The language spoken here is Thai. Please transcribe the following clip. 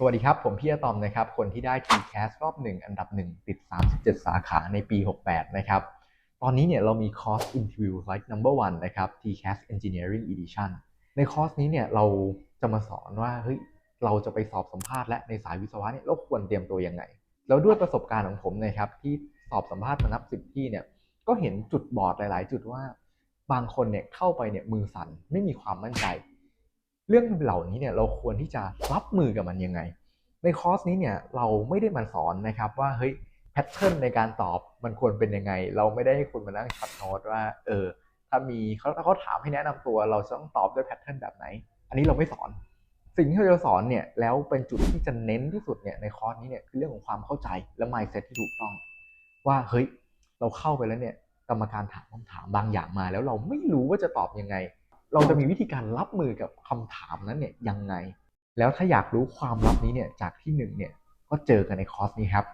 สวัสดีครับ ผมพี่อะตอมนะครับ คนที่ได้ TCAS รอบ 1 อันดับ 1 ติด 37 สาขาในปี 68 นะครับ ตอนนี้เนี่ยเรามีคอร์ส Interview like number one นะครับ TCAS Engineering Edition ในคอร์สนี้เนี่ยเราจะมาสอนว่าเฮ้ยเราจะไปสอบสัมภาษณ์และในสายวิศวะเนี่ยเราควรเตรียมตัวยังไง แล้วด้วยประสบการณ์ของผมนะครับที่สอบสัมภาษณ์มานับ10ที่เนี่ยก็เห็นจุดบอดหลาย ๆ จุดว่าบางคนเนี่ยเข้าไปเนี่ยมือสั่นไม่มีความมั่นใจ เรื่องเหล่านี้เนี่ยเราควรที่จะรับมือกับมันยังไง ในคอร์สนี้เนี่ยเราไม่ได้มาสอนนะครับว่าเฮ้ยแพทเทิร์นในการตอบมันควรเป็นยังไง เราไม่ได้ให้คุณมานั่งช็อตโน้ตว่าเออถ้ามีเขาถ้าเขาถามให้แนะนำตัวเราจะต้องตอบด้วยแพทเทิร์นแบบไหน อันนี้เราไม่สอน สิ่งที่เราจะสอนเนี่ยแล้วเป็นจุดที่จะเน้นที่สุดเนี่ยในคอร์สนี้เนี่ยคือเรื่องของความเข้าใจและ mindset ที่ถูกต้อง ว่าเฮ้ยเราเข้าไปแล้วเนี่ยกรรมการถามคำถามบางอย่างมา แล้วเราไม่รู้ว่าจะตอบยังไง เราจะมีวิธีการรับมือกับคำถามนั้นเนี่ยยังไง แล้วถ้าอยากรู้ความลับนี้เนี่ยจากที่หนึ่งเนี่ยก็เจอกันในคอร์สนี้ครับ